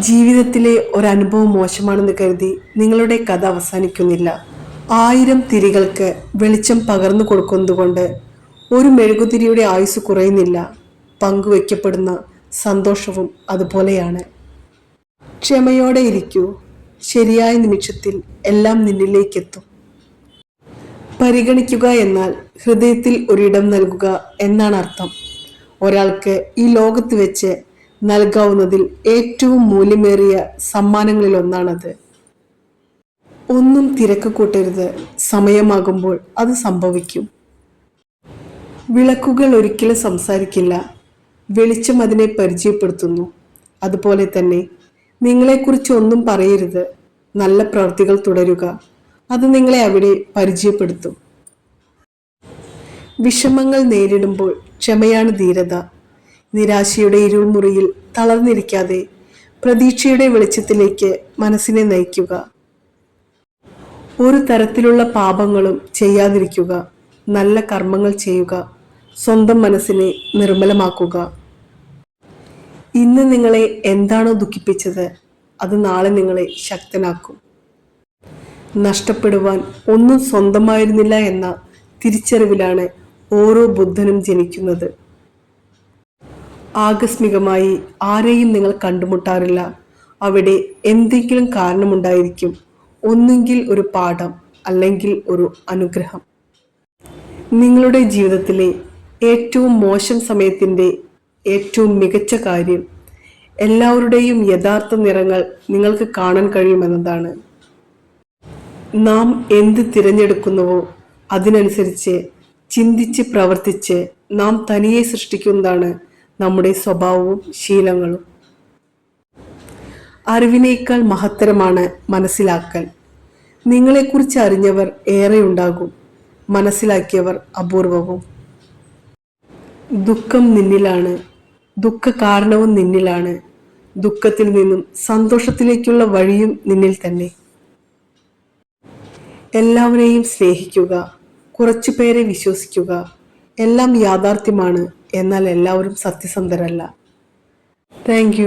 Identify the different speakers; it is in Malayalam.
Speaker 1: ജീവിതത്തിലെ ഒരനുഭവം മോശമാണെന്ന് കരുതി നിങ്ങളുടെ കഥ അവസാനിക്കുന്നില്ല. ആയിരം തിരികൾക്ക് വെളിച്ചം പകർന്നു കൊടുക്കുന്നതുകൊണ്ട് ഒരു മെഴുകുതിരിയുടെ ആയുസ് കുറയുന്നില്ല. പങ്കുവയ്ക്കപ്പെടുന്ന സന്തോഷവും അതുപോലെയാണ്. ക്ഷമയോടെ ഇരിക്കൂ. ശരിയായ നിമിഷത്തിൽ എല്ലാം നിന്നിലേക്കെത്തും. പരിഗണിക്കുക എന്നാൽ ഹൃദയത്തിൽ ഒരിടം നൽകുക എന്നാണ് അർത്ഥം. ഒരാൾക്ക് ഈ ലോകത്ത് വെച്ച് നൽകാവുന്നതിൽ ഏറ്റവും മൂല്യമേറിയ സമ്മാനങ്ങളിൽ ഒന്നാണത് ഒന്നും തിരക്ക് കൂട്ടരുത്. സമയമാകുമ്പോൾ അത് സംഭവിക്കും. വിളക്കുകൾ ഒരിക്കലും സംസാരിക്കില്ല. വെളിച്ചം അതിനെ പരിചയപ്പെടുത്തുന്നു. അതുപോലെ തന്നെ നിങ്ങളെക്കുറിച്ച് ഒന്നും പറയരുത്. നല്ല പ്രവൃത്തികൾ തുടരുക. അത് നിങ്ങളെ അവിടെ പരിചയപ്പെടുത്തും. വിഷമങ്ങൾ നേരിടുമ്പോൾ ക്ഷമയാണ് ധീരത. നിരാശയുടെ ഇരുൾമുറിയിൽ തളർന്നിരിക്കാതെ പ്രതീക്ഷയുടെ വെളിച്ചത്തിലേക്ക് മനസ്സിനെ നയിക്കുക. ഒരു തരത്തിലുള്ള പാപങ്ങളും ചെയ്യാതിരിക്കുക. നല്ല കർമ്മങ്ങൾ ചെയ്യുക. സ്വന്തം മനസ്സിനെ നിർമ്മലമാക്കുക. ഇന്ന് നിങ്ങളെ എന്താണോ ദുഃഖിപ്പിച്ചത് അത് നാളെ നിങ്ങളെ ശക്തനാക്കും. നഷ്ടപ്പെടുവാൻ ഒന്നും സ്വന്തമായിരുന്നില്ല എന്ന തിരിച്ചറിവിലാണ് ഓരോ ബുദ്ധനും ജനിക്കുന്നത്. ആകസ്മികമായി ആരെയും നിങ്ങൾ കണ്ടുമുട്ടാറില്ല. അവിടെ എന്തെങ്കിലും കാരണമുണ്ടായിരിക്കും. ഒന്നുകിൽ ഒരു പാഠം അല്ലെങ്കിൽ ഒരു അനുഗ്രഹം. നിങ്ങളുടെ ജീവിതത്തിലെ ഏറ്റവും മോശം സമയത്തിന്റെ ഏറ്റവും മികച്ച കാര്യം എല്ലാവരുടെയും യഥാർത്ഥ നിറങ്ങൾ നിങ്ങൾക്ക് കാണാൻ കഴിയുമെന്നതാണ്. നാം എന്ത് തിരഞ്ഞെടുക്കുന്നുവോ അതിനനുസരിച്ച് ചിന്തിച്ച് പ്രവർത്തിച്ച് നാം തനിയെ സൃഷ്ടിക്കുന്നതാണ് നമ്മുടെ സ്വഭാവവും ശീലങ്ങളും. അറിവിനേക്കാൾ മഹത്തരമാണ് മനസ്സിലാക്കൽ. നിങ്ങളെക്കുറിച്ച് അറിഞ്ഞവർ ഏറെ ഉണ്ടാകും മനസ്സിലാക്കിയവർ അപൂർവവും. ദുഃഖം നിന്നിലാണ്. ദുഃഖ കാരണവും നിന്നിലാണ്. ദുഃഖത്തിൽ നിന്നും സന്തോഷത്തിലേക്കുള്ള വഴിയും നിന്നിൽ തന്നെ. എല്ലാവരെയും സ്നേഹിക്കുക. കുറച്ചു പേരെ വിശ്വസിക്കുക. എല്ലാം യാഥാർത്ഥ്യമാണ്. എന്നാൽ എല്ലാവരും സത്യസന്ധരല്ല. താങ്ക്